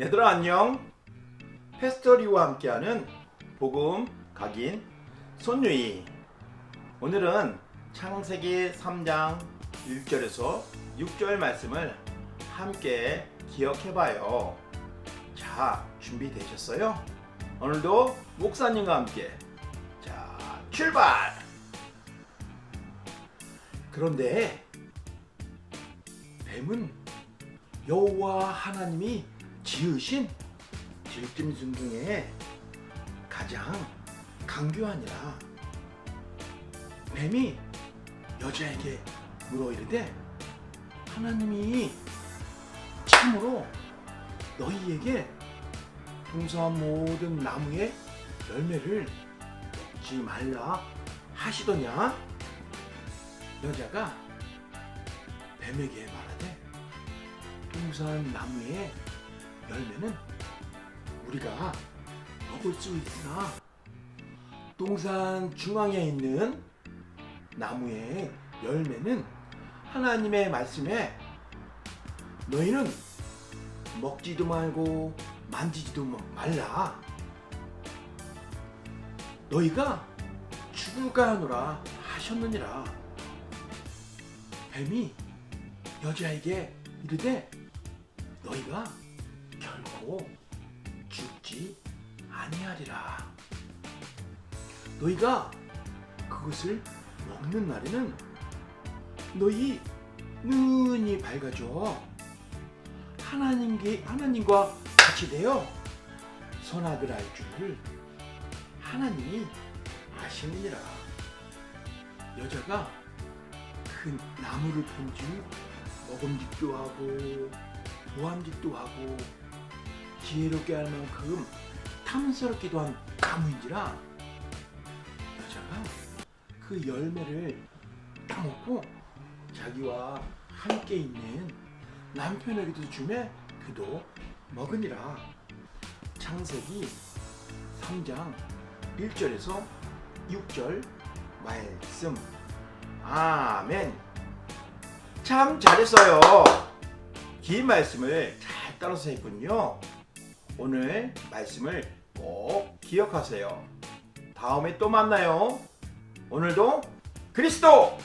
얘들아 안녕. 페스터리와 함께하는 복음 각인 손유이. 오늘은 창세기 3장 1절에서 6절 말씀을 함께 기억해봐요. 자, 준비되셨어요? 오늘도 목사님과 함께 자, 출발! 그런데 뱀은 여호와 하나님이 지으신 질짐승 중에 가장 강교하니라. 뱀이 여자에게 물어 이르되 하나님이 참으로 너희에게 동서한 모든 나무의 열매를 먹지 말라 하시더냐? 여자가 뱀에게 말하되 동산 나무의 열매는 우리가 먹을 수 있으나? 동산 중앙에 있는 나무의 열매는 하나님의 말씀에 너희는 먹지도 말고 만지지도 말라. 너희가 죽을까 하노라 하셨느니라. 뱀이 여자에게 이르되 너희가 결코 죽지 아니하리라. 너희가 그것을 먹는 날에는 너희 눈이 밝아져 하나님께 하나님과 같이 되어 선악을 알 줄을 하나님이 아시느니라. 여자가 그 나무를 본즉 먹음직도 하고 보암직도 하고 지혜롭게 할 만큼 탐스럽기도 한 나무인지라. 여자가 그 열매를 따먹고 자기와 함께 있는 남편에게도 주매 그도 먹으니라. 창세기 3장 1절에서 6절 말씀. 아멘. 참 잘했어요. 긴 말씀을 잘 따라서 했군요. 오늘 말씀을 꼭 기억하세요. 다음에 또 만나요. 오늘도 그리스도